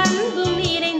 அன்பும் இறை